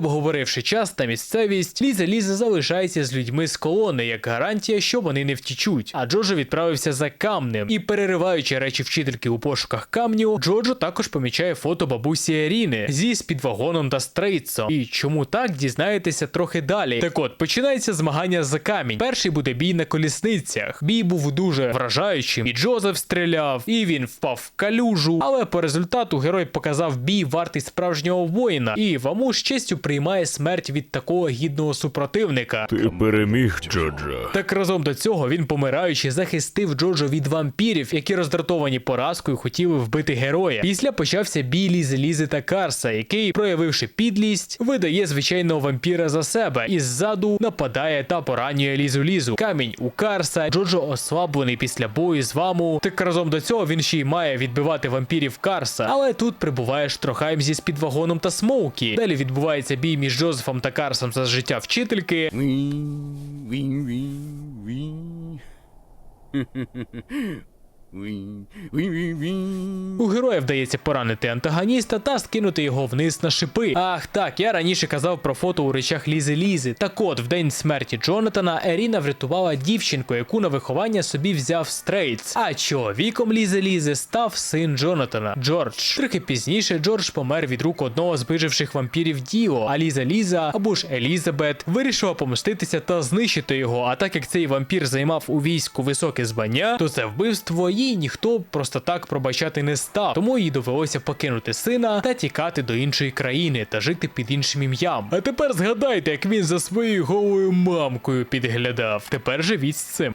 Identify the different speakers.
Speaker 1: Обговоривши час та місцевість, Ліза Ліза залишається з людьми з колони як гарантія, що вони не втічуть. А Джоджо відправився за камнем і, перериваючи речі вчительки у пошуках камню, Джоджо також помічає фото бабусі Еріни зі спідвагоном та стрейцом. І чому так дізнаєтеся трохи далі. Так от починається змагання за камінь. Перший буде бій на колісницях. Бій був дуже вражаючим. І Джозеф стріляв, і він впав в калюжу. Але по результату герой показав бій вартий справжнього воїна. І Ваму з честю приймає смерть від такого гідного супротивника.
Speaker 2: Ти переміг, Джоджо.
Speaker 1: Так разом до цього він, помираючи, захистив Джоджо від вампірів, які роздратовані поразкою хотіли вбити героя. Після почався бій Лізи Лізи та Карса, який, проявивши підлість, видає звичайного вампіра за себе і ззаду нападає та поранює Лізу Лізу. Камінь у Карса, Джоджо ослаблений після бою з ваму. Так разом до цього він ще й має відбивати вампірів Карса. Але тут прибуває Штрохайм зі спідвагоном та Смоукі. Далі відбувається бій між Джозефом та Карсом за життя вчительки. У героя вдається поранити антагоніста та скинути його вниз на шипи. Ах так, я раніше казав про фото у речах Лізи Лізи. Так от, в день смерті Джонатана Еріна врятувала дівчинку, яку на виховання собі взяв Стрейтс. А чоловіком Лізи Лізи став син Джонатана Джордж. Трохи пізніше Джордж помер від рук одного з виживших вампірів Діо, а Ліза Ліза або ж Елізабет вирішила помститися та знищити його. А так як цей вампір займав у війську високе звання, то це вбивство їй ніхто просто так пробачати не став. Тому їй довелося покинути сина та тікати до іншої країни та жити під іншим ім'ям. А тепер згадайте, як він за своєю голою мамкою підглядав. Тепер живіть з цим.